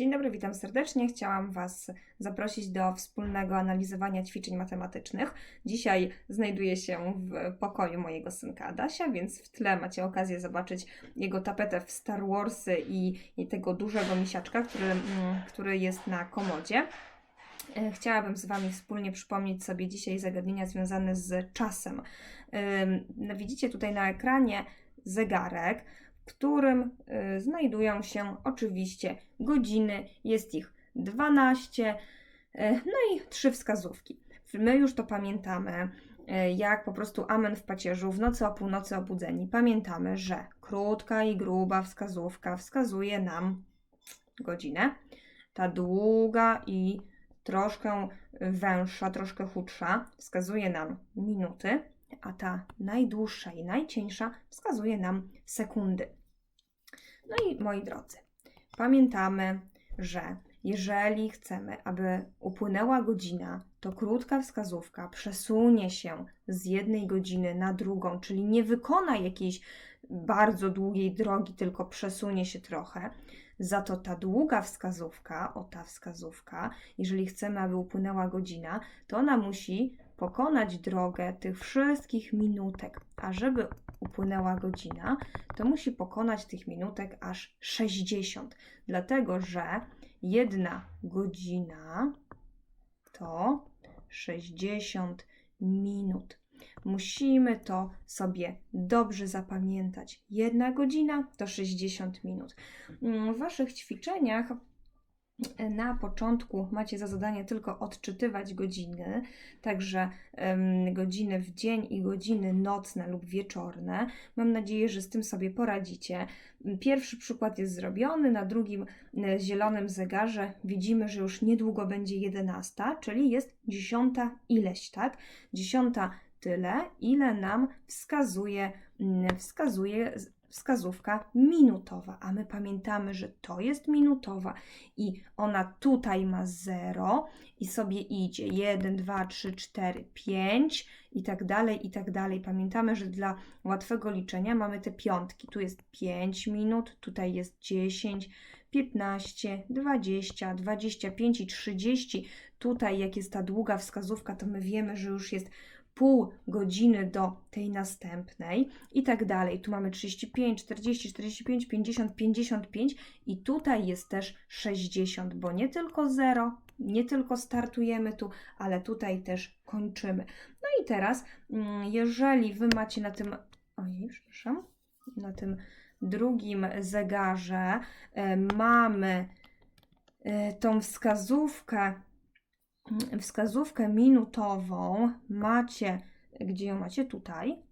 Dzień dobry, witam serdecznie. Chciałam Was zaprosić do wspólnego analizowania ćwiczeń matematycznych. Dzisiaj znajduję się w pokoju mojego synka Adasia, więc w tle macie okazję zobaczyć jego tapetę w Star Warsy i, i tego dużego misiaczka, który, mm, który jest na komodzie. E, Chciałabym z Wami wspólnie przypomnieć sobie dzisiaj zagadnienia związane z czasem. No, Widzicie tutaj na ekranie zegarek, w którym y, znajdują się oczywiście godziny. Jest ich 12, y, no i trzy wskazówki. My już to pamiętamy, y, jak po prostu amen w pacierzu, w nocy o północy obudzeni. Pamiętamy, że krótka i gruba wskazówka wskazuje nam godzinę. Ta długa i troszkę węższa, troszkę chudsza wskazuje nam minuty, a ta najdłuższa i najcieńsza wskazuje nam sekundy. No i moi drodzy, pamiętamy, że jeżeli chcemy, aby upłynęła godzina, to krótka wskazówka przesunie się z jednej godziny na drugą, czyli nie wykona jakiejś bardzo długiej drogi, tylko przesunie się trochę. Za to ta długa wskazówka, o ta wskazówka, jeżeli chcemy, aby upłynęła godzina, to ona musi pokonać drogę tych wszystkich minutek. A żeby upłynęła godzina, to musi pokonać tych minutek aż 60. Dlatego, że jedna godzina to 60 minut. Musimy to sobie dobrze zapamiętać. Jedna godzina to 60 minut. W Waszych ćwiczeniach na początku macie za zadanie tylko odczytywać godziny, także em, godziny w dzień i godziny nocne lub wieczorne. Mam nadzieję, że z tym sobie poradzicie. Pierwszy przykład jest zrobiony, na drugim e, zielonym zegarze widzimy, że już niedługo będzie 11, czyli jest dziesiąta ileś, tak? Dziesiąta tyle, ile nam wskazuje, mm, wskazuje wskazówka minutowa, a my pamiętamy, że to jest minutowa i ona tutaj ma 0 i sobie idzie 1, 2, 3, 4, 5 i tak dalej, i tak dalej. Pamiętamy, że dla łatwego liczenia mamy te piątki. Tu jest 5 minut, tutaj jest 10, 15, 20, 25 i 30. Tutaj, jak jest ta długa wskazówka, to my wiemy, że już jest pół godziny do tej następnej i tak dalej. Tu mamy 35, 40, 45, 50, 55 i tutaj jest też 60, bo nie tylko 0, nie tylko startujemy tu, ale tutaj też kończymy. No i teraz, mm, jeżeli Wy macie na tym, ojej, przepraszam, na tym drugim zegarze e, mamy e, tą wskazówkę, wskazówkę minutową, macie, gdzie ją macie tutaj,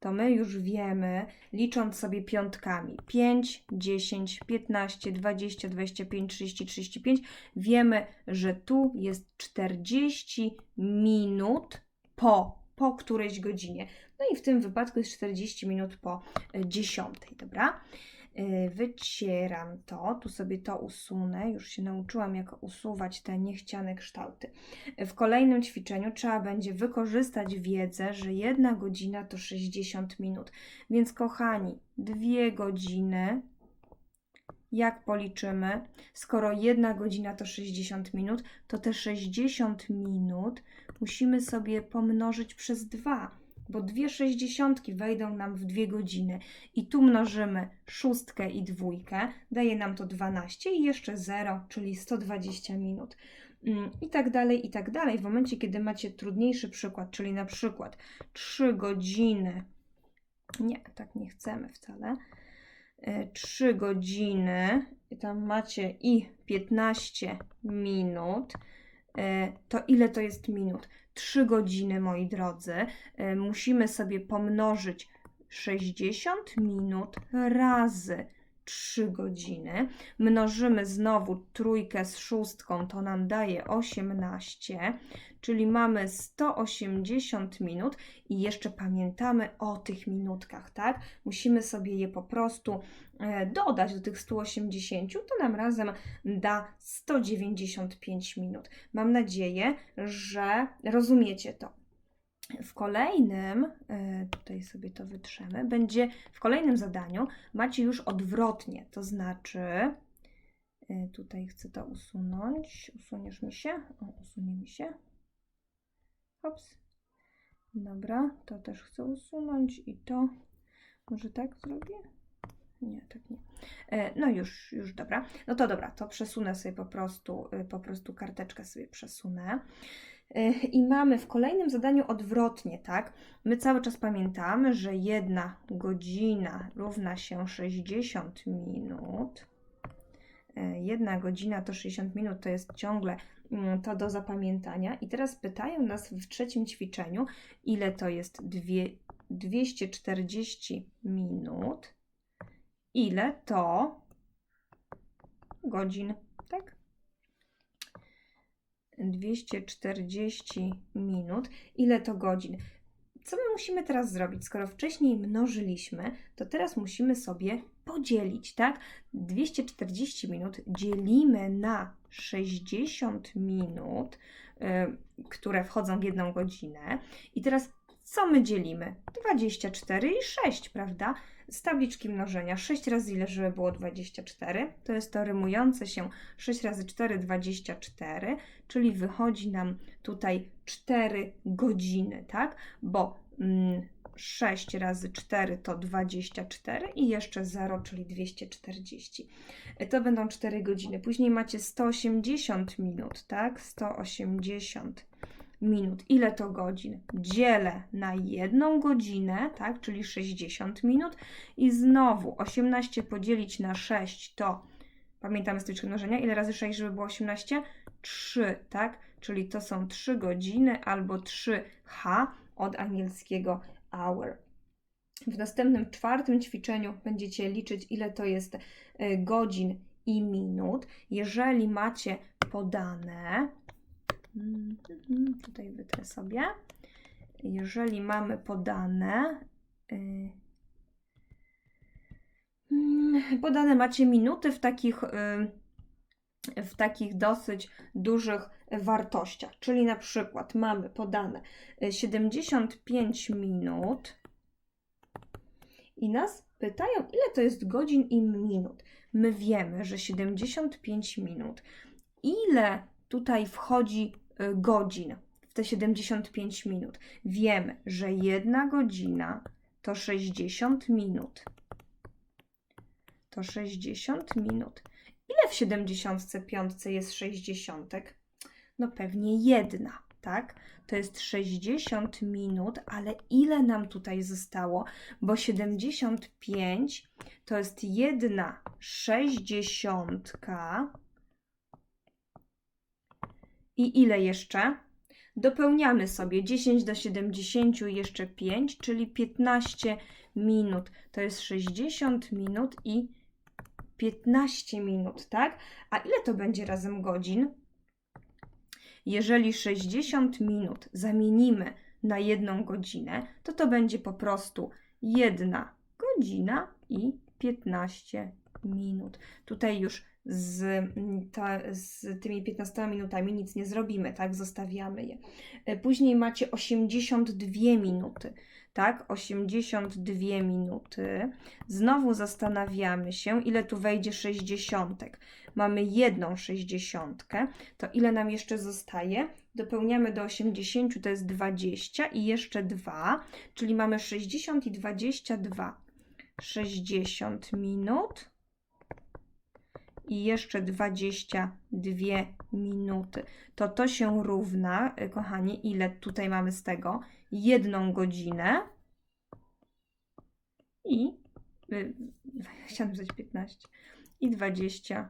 to my już wiemy, licząc sobie piątkami 5, 10, 15, 20, 25, 30, 35, wiemy, że tu jest 40 minut po, po którejś godzinie. No i w tym wypadku jest 40 minut po e, 10, dobra? E, Wycieram to, tu sobie to usunę. Już się nauczyłam, jak usuwać te niechciane kształty. W kolejnym ćwiczeniu trzeba będzie wykorzystać wiedzę, że jedna godzina to 60 minut. Więc, kochani, dwie godziny. Jak policzymy? Skoro jedna godzina to 60 minut, to te 60 minut musimy sobie pomnożyć przez dwa, bo dwie sześćdziesiątki wejdą nam w dwie godziny. I tu mnożymy szóstkę i dwójkę, daje nam to 12 i jeszcze 0, czyli 120 minut. Mm, I tak dalej, i tak dalej. W momencie, kiedy macie trudniejszy przykład, czyli na przykład 3 godziny, nie, tak nie chcemy wcale, 3 godziny, i tam macie i 15 minut, e, to ile to jest minut? 3 godziny, moi drodzy. E, Musimy sobie pomnożyć 60 minut razy 3 godziny. Mnożymy znowu trójkę z szóstką, to nam daje 18, czyli mamy 180 minut i jeszcze pamiętamy o tych minutkach, tak? Musimy sobie je po prostu e, dodać do tych 180, to nam razem da 195 minut. Mam nadzieję, że rozumiecie to. W kolejnym, e, tutaj sobie to wytrzemy, będzie w kolejnym zadaniu macie już odwrotnie, to znaczy Y, Tutaj chcę to usunąć. Usuniesz mi się? O, usunie mi się. Hops. Dobra, to też chcę usunąć i to. Może tak zrobię? Nie, tak nie. E, No już, już dobra. No to dobra, to przesunę sobie po prostu, po prostu karteczkę sobie przesunę. E, I mamy w kolejnym zadaniu odwrotnie, tak? My cały czas pamiętamy, że jedna godzina równa się 60 minut. E, Jedna godzina to 60 minut, to jest ciągle mm, to do zapamiętania. I teraz pytają nas w trzecim ćwiczeniu, ile to jest dwie, 240 minut, ile to godzin, tak? 240 minut, ile to godzin? Co my musimy teraz zrobić? Skoro wcześniej mnożyliśmy, to teraz musimy sobie podzielić, tak? 240 minut dzielimy na 60 minut, y, które wchodzą w jedną godzinę. I teraz co my dzielimy? 24 i 6, prawda? Z tabliczki mnożenia 6 razy ile, żeby było 24? To jest to rymujące się 6 razy 4, 24, czyli wychodzi nam tutaj 4 godziny, tak? Bo mm, 6 razy 4 to 24 i jeszcze 0, czyli 240. To będą 4 godziny. Później macie 180 minut, tak? 180 minut. Ile to godzin? Dzielę na jedną godzinę, tak? Czyli 60 minut i znowu 18 podzielić na 6 to pamiętamy z tabliczki mnożenia, ile razy 6, żeby było 18? 3, tak? Czyli to są 3 godziny albo 3H od angielskiego hour. W następnym czwartym ćwiczeniu będziecie liczyć, ile to jest e, godzin i minut. Jeżeli macie podane, tutaj wytrę sobie, jeżeli mamy podane, y, mm, podane macie minuty w takich, y, w takich dosyć dużych wartościach, czyli na przykład mamy podane y, 75 minut i nas pytają, ile to jest godzin i minut. My wiemy, że 75 minut. Ile tutaj wchodzi y, godzin w te 75 minut? Wiemy, że jedna godzina to 60 minut. To 60 minut. Ile w 75 jest 60? No pewnie jedna, tak? To jest 60 minut, ale ile nam tutaj zostało? Bo 75 to jest jedna sześćdziesiątka. I ile jeszcze? Dopełniamy sobie 10 do 70 i jeszcze 5, czyli 15 minut. To jest 60 minut i 15 minut, tak? A ile to będzie razem godzin? Jeżeli 60 minut zamienimy na jedną godzinę, to to będzie po prostu jedna godzina i 15 minut. Tutaj już z, mm, ta, z tymi 15 minutami nic nie zrobimy, tak? Zostawiamy je. E, Później macie 82 minuty, tak? 82 minuty. Znowu zastanawiamy się, ile tu wejdzie 60. Mamy jedną 60, to ile nam jeszcze zostaje? Dopełniamy do 80, to jest 20 i jeszcze 2, czyli mamy 60 i 22. 60 minut i jeszcze 22 minuty. To to się równa, y, kochani, ile tutaj mamy z tego? Jedną godzinę i y, chciałam powiedzieć 15 i 22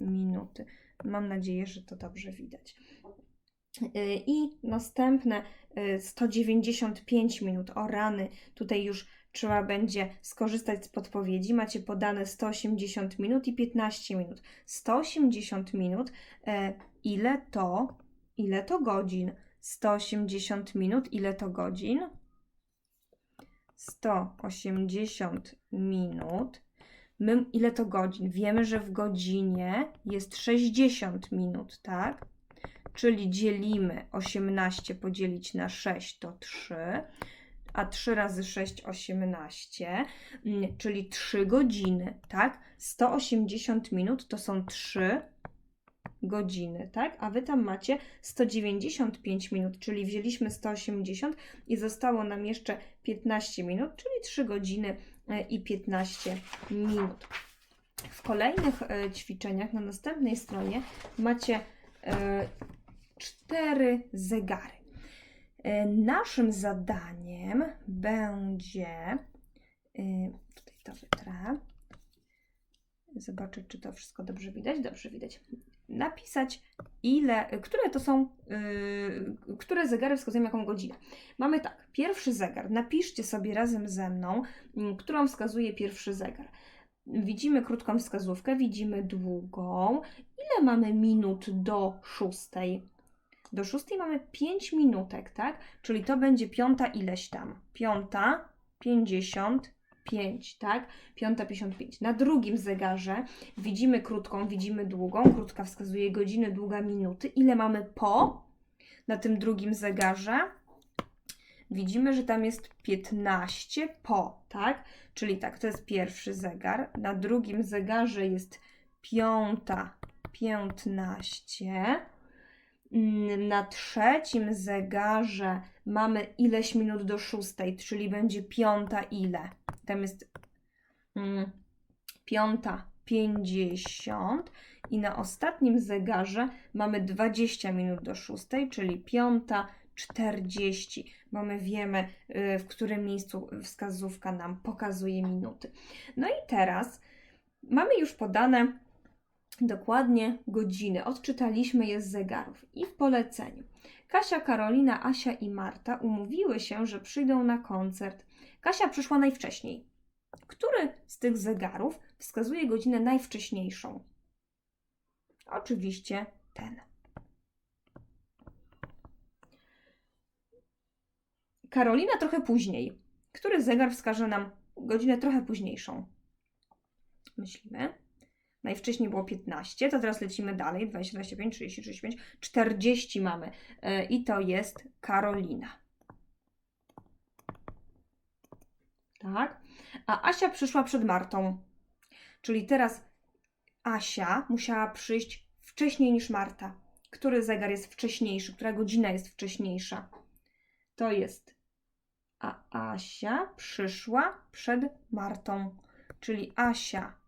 minuty. Mam nadzieję, że to dobrze widać. Y, I następne y, 195 minut. O rany, tutaj już trzeba będzie skorzystać z podpowiedzi. Macie podane 180 minut i 15 minut. 180 minut, e, ile to, ile to godzin? 180 minut, ile to godzin? 180 minut. My, ile to godzin? Wiemy, że w godzinie jest 60 minut, tak? Czyli dzielimy 18 podzielić na 6 to 3. a 3 razy 6 18, mm, czyli 3 godziny, tak? 180 minut to są 3 godziny, tak? A wy tam macie 195 minut, czyli wzięliśmy 180 i zostało nam jeszcze 15 minut, czyli 3 godziny e, i 15 minut. W kolejnych e, ćwiczeniach na następnej stronie macie e, cztery zegary. E, Naszym zadaniem będzie, e, tutaj to wytrę, zobaczyć, czy to wszystko dobrze widać. Dobrze widać. Napisać, ile, które to są, yy, które zegary wskazują jaką godzinę. Mamy tak, pierwszy zegar. Napiszcie sobie razem ze mną, mm, którą wskazuje pierwszy zegar. Widzimy krótką wskazówkę, widzimy długą. Ile mamy minut do szóstej? Do szóstej mamy 5 minutek, tak? Czyli to będzie piąta ileś tam. Piąta, 55, tak? Piąta 55. Na drugim zegarze widzimy krótką, widzimy długą. Krótka wskazuje godziny, długa minuty. Ile mamy po na tym drugim zegarze? Widzimy, że tam jest 15 po, tak? Czyli tak, to jest pierwszy zegar. Na drugim zegarze jest piąta 15. Mm, Na trzecim zegarze mamy ileś minut do szóstej, czyli będzie piąta ile? Tam jest mm, piąta 50 i na ostatnim zegarze mamy 20 minut do szóstej, czyli piąta 40, bo my wiemy, y, w którym miejscu wskazówka nam pokazuje minuty. No i teraz mamy już podane dokładnie godziny. Odczytaliśmy je z zegarów. I w poleceniu. Kasia, Karolina, Asia i Marta umówiły się, że przyjdą na koncert. Kasia przyszła najwcześniej. Który z tych zegarów wskazuje godzinę najwcześniejszą? Oczywiście ten. Karolina trochę później. Który zegar wskaże nam godzinę trochę późniejszą? Myślimy. Najwcześniej było 15, to teraz lecimy dalej. 20, 25, 30, 35, 40 mamy. Yy, I to jest Karolina. Tak? A Asia przyszła przed Martą. Czyli teraz Asia musiała przyjść wcześniej niż Marta. Który zegar jest wcześniejszy? Która godzina jest wcześniejsza? To jest. A Asia przyszła przed Martą. Czyli Asia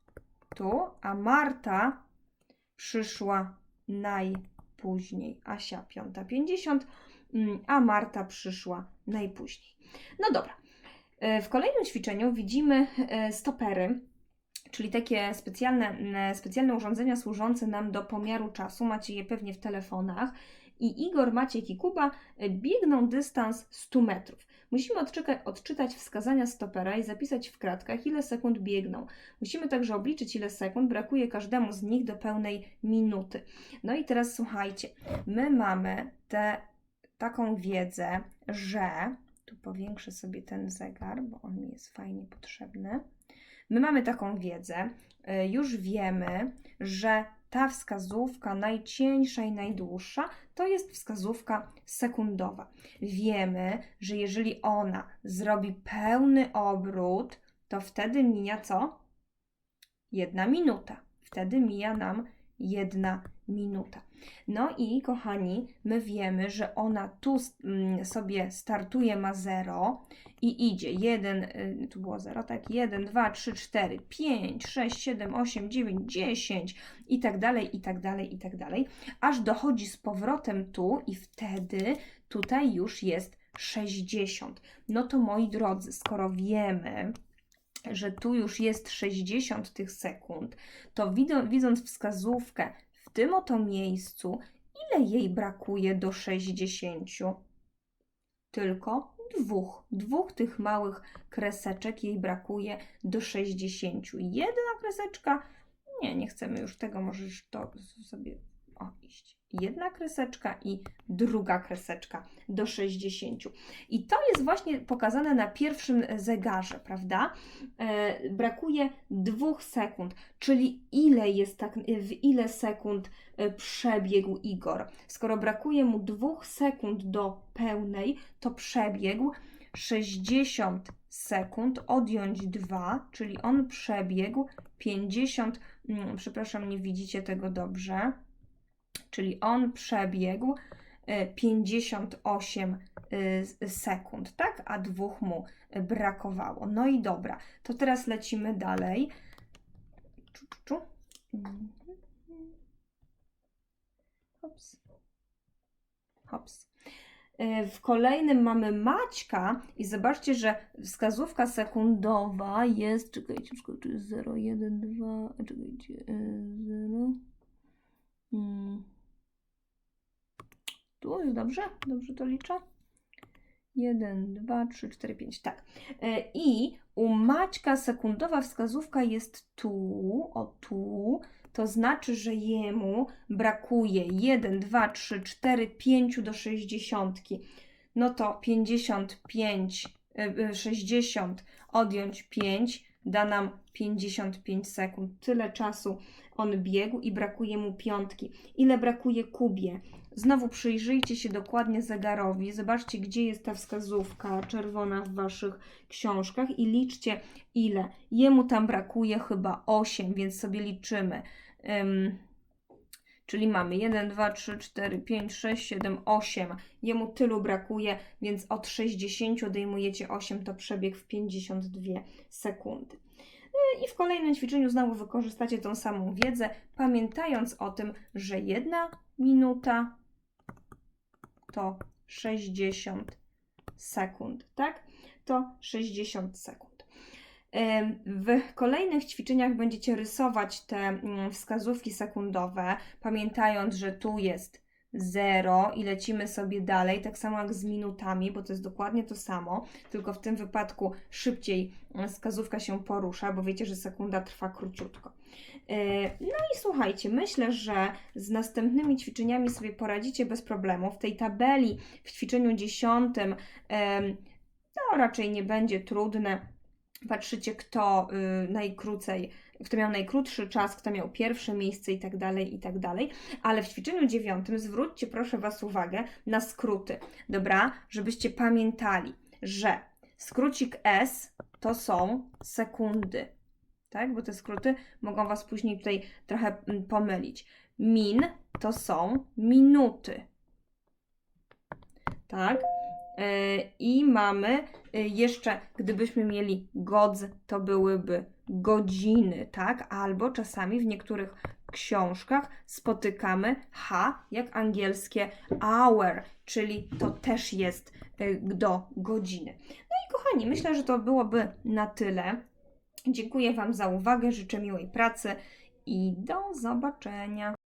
tu, a Marta przyszła najpóźniej. Asia 5.50, mm, a Marta przyszła najpóźniej. No dobra. E, W kolejnym ćwiczeniu widzimy e, stopery, czyli takie specjalne, specjalne urządzenia służące nam do pomiaru czasu. Macie je pewnie w telefonach. I Igor, Maciek i Kuba biegną dystans 100 metrów. Musimy odczyka- odczytać wskazania stopera i zapisać w kratkach, ile sekund biegną. Musimy także obliczyć, ile sekund brakuje każdemu z nich do pełnej minuty. No i teraz słuchajcie, my mamy taką wiedzę, że tu powiększę sobie ten zegar, bo on mi jest fajnie potrzebny. My mamy taką wiedzę, y, już wiemy, że ta wskazówka najcieńsza i najdłuższa to jest wskazówka sekundowa. Wiemy, że jeżeli ona zrobi pełny obrót, to wtedy mija co? Jedna minuta. Wtedy mija nam jedna minuta. No i kochani, my wiemy, że ona tu mm, sobie startuje, ma 0 i idzie 1, y, tu było 0, tak? 1, 2, 3, 4, 5, 6, 7, 8, 9, 10 i tak dalej, i tak dalej, i tak dalej, aż dochodzi z powrotem tu i wtedy tutaj już jest 60. No to moi drodzy, skoro wiemy, że tu już jest 60 tych sekund, to widząc wskazówkę w tym oto miejscu, ile jej brakuje do 60? Tylko dwóch. Dwóch tych małych kreseczek jej brakuje do 60. Jedna kreseczka, nie, nie chcemy już tego, możesz to sobie o, iść. Jedna kreseczka i druga kreseczka do 60. I to jest właśnie pokazane na pierwszym zegarze, prawda? E, brakuje dwóch sekund, czyli ile jest tak, w ile sekund e, przebiegł Igor. Skoro brakuje mu dwóch sekund do pełnej, to przebiegł 60 sekund, odjąć 2, czyli on przebiegł 50, mm, przepraszam, nie widzicie tego dobrze, czyli on przebiegł e, 58 y, sekund, tak? A dwóch mu brakowało. No i dobra, to teraz lecimy dalej. Czu, czu, czu. Hops. Hops. W kolejnym mamy Maćka i zobaczcie, że wskazówka sekundowa jest, czekajcie, czekajcie, 0, 1, 2, czekajcie, 0. Mm. Tu jest dobrze? Dobrze to liczę? 1, 2, 3, 4, 5, tak. E, I u Maćka sekundowa wskazówka jest tu, o tu, to znaczy, że jemu brakuje 1, 2, 3, 4, 5 do 60. No to 55, e, e, 60 odjąć 5 da nam 55 sekund. Tyle czasu on biegł i brakuje mu piątki. Ile brakuje Kubie? Znowu przyjrzyjcie się dokładnie zegarowi, zobaczcie, gdzie jest ta wskazówka czerwona w waszych książkach i liczcie, ile. Jemu tam brakuje chyba 8, więc sobie liczymy. Ym, czyli mamy 1, 2, 3, 4, 5, 6, 7, 8. Jemu tylu brakuje, więc od 60 odejmujecie 8, to przebieg w 52 sekundy. I w kolejnym ćwiczeniu znowu wykorzystacie tą samą wiedzę, pamiętając o tym, że jedna minuta to 60 sekund, tak? To 60 sekund. W kolejnych ćwiczeniach będziecie rysować te mm, wskazówki sekundowe, pamiętając, że tu jest 0 i lecimy sobie dalej, tak samo jak z minutami, bo to jest dokładnie to samo, tylko w tym wypadku szybciej mm, wskazówka się porusza, bo wiecie, że sekunda trwa króciutko. Yy, No i słuchajcie, myślę, że z następnymi ćwiczeniami sobie poradzicie bez problemu. W tej tabeli w ćwiczeniu dziesiątym em, no raczej nie będzie trudne. Patrzycie, kto y, najkrócej, kto miał najkrótszy czas, kto miał pierwsze miejsce i tak dalej, i tak dalej. Ale w ćwiczeniu dziewiątym zwróćcie proszę Was uwagę na skróty, dobra? Żebyście pamiętali, że skrócik S to są sekundy, tak? Bo te skróty mogą Was później tutaj trochę mm, pomylić. Min to są minuty, tak? E, I mamy e, jeszcze, gdybyśmy mieli godz, to byłyby godziny, tak? Albo czasami w niektórych książkach spotykamy H jak angielskie hour, czyli to też jest e, do godziny. No i kochani, myślę, że to byłoby na tyle. Dziękuję Wam za uwagę, życzę miłej pracy i do zobaczenia.